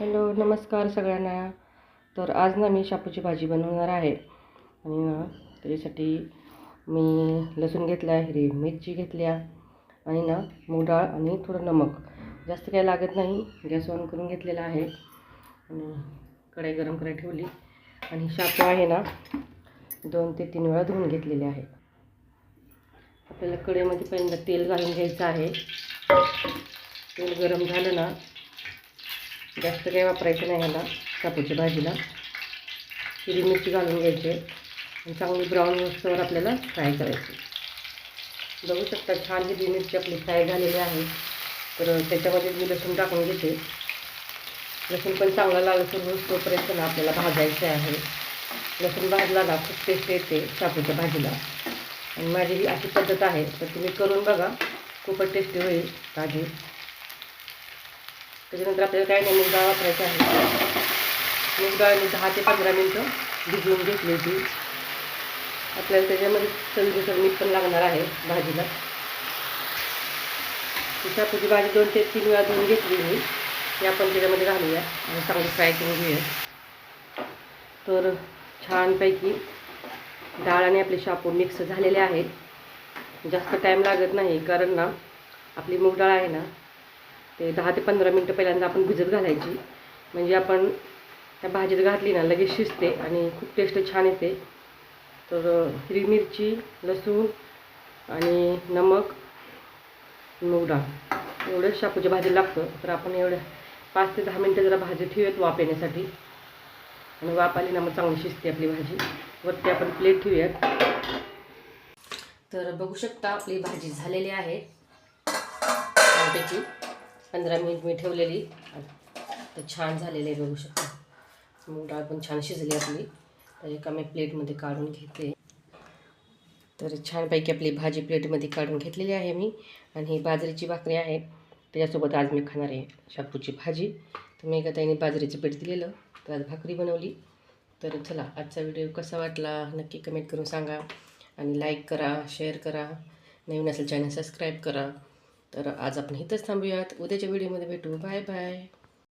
Hello नमस्कार सगळ्यांना. तर आज ना मी शापूची भाजी बनवणार आहे. आणि ना त्याच्यासाठी मी लसूण घेतला आहे हिरवी मिरची घेतल्या आणि ना मूग डाळ आणि थोडं नमक. जास्त काही लागत नाही. गॅस ऑन करून घेतलेला आहे. आणि कढई गरम करायला ठेवली. आणि शापू आहे ना दोन ते तीन वेळा धुवून घेतलेले आहे. आपल्याला कढईमध्ये पहिल्यांदा तेल घालून घ्यायचं आहे. तेल गरम झालं ना जास्त काही वापरायचं नाही ह्याला कापूच्या भाजीला. हिरवी मिरची घालून घ्यायची. आणि चांगली ब्राऊन वस्तूवर आपल्याला फ्राय करायची. बघू शकता छान हिरवी मिरची आपली फ्राय झालेली आहे. तर त्याच्यामध्ये मी लसूण टाकून घेते. लसूण पण चांगला लागतो तोपर्यंत ना आपल्याला भाजायचं आहे. लसूण भाजला ना खूप टेस्ट येते शापूच्या भाजीला. आणि माझी ही अशी पद्धत आहे. तर तुम्ही करून बघा. खूपच टेस्टी होईल भाजी. त्याच्यानंतर आपल्याला काय नाही मुगडाळ डाळ वापरायची आहे. मुगडाळ मी दहा ते पंधरा मिनटं भिजवून घेतली होती. आपल्याला त्याच्यामध्ये चवीनुसार मीठ पण लागणार आहे भाजीला. ती शापूची भाजी दोन ते तीन वेळा धुवून घेतली मी. या आपण त्याच्यामध्ये घालूया आणि चांगली फ्राय करून घेऊया. तर छानपैकी डाळ आणि आपले शापू मिक्स झालेले आहेत. जास्त टाईम लागत नाही कारण ना आपली मूग डाळ आहे ना ते दहा ते पंधरा मिनटं पहिल्यांदा आपण भिजत घालायची. म्हणजे आपण त्या भाजीत घातली ना लगेच शिजते आणि खूप टेस्ट छान येते. तर हिरवी मिरची लसूण आणि नमक मूग डाळ. एवढं शापूच्या भाजी लागतं. तर आपण एवढं पाच ते दहा मिनटं जरा भाजी ठेवूयात वाप येण्यासाठी. आणि वाप आली ना मग चांगली शिजते आपली भाजी. वरती आपण प्लेट ठेवूयात. तर बघू शकता आपली भाजी झालेली आहे. त्याची. पंधरा मिनिट मी ठेवलेली. तर छान झालेली आहे बघू शकता. मूग डाळ पण छान शिजली आपली. तर एका मी प्लेटमध्ये काढून घेते. तर छानपैकी आपली भाजी प्लेटमध्ये काढून घेतलेली आहे मी. आणि ही बाजरीची भाकरी आहे. त्याच्यासोबत आज मी खाणार आहे शापूची भाजी. तर मी एका ताईने बाजरीचं पीठ दिलेलं. तर आज भाकरी बनवली. तर चला आजचा व्हिडिओ कसा वाटला नक्की कमेंट करून सांगा. आणि लाईक करा शेअर करा. नवीन असेल चॅनल सबस्क्राईब करा. तर आज आपण इथंच थांबूयात. उद्याच्या व्हिडिओमध्ये भेटू. Bye bye.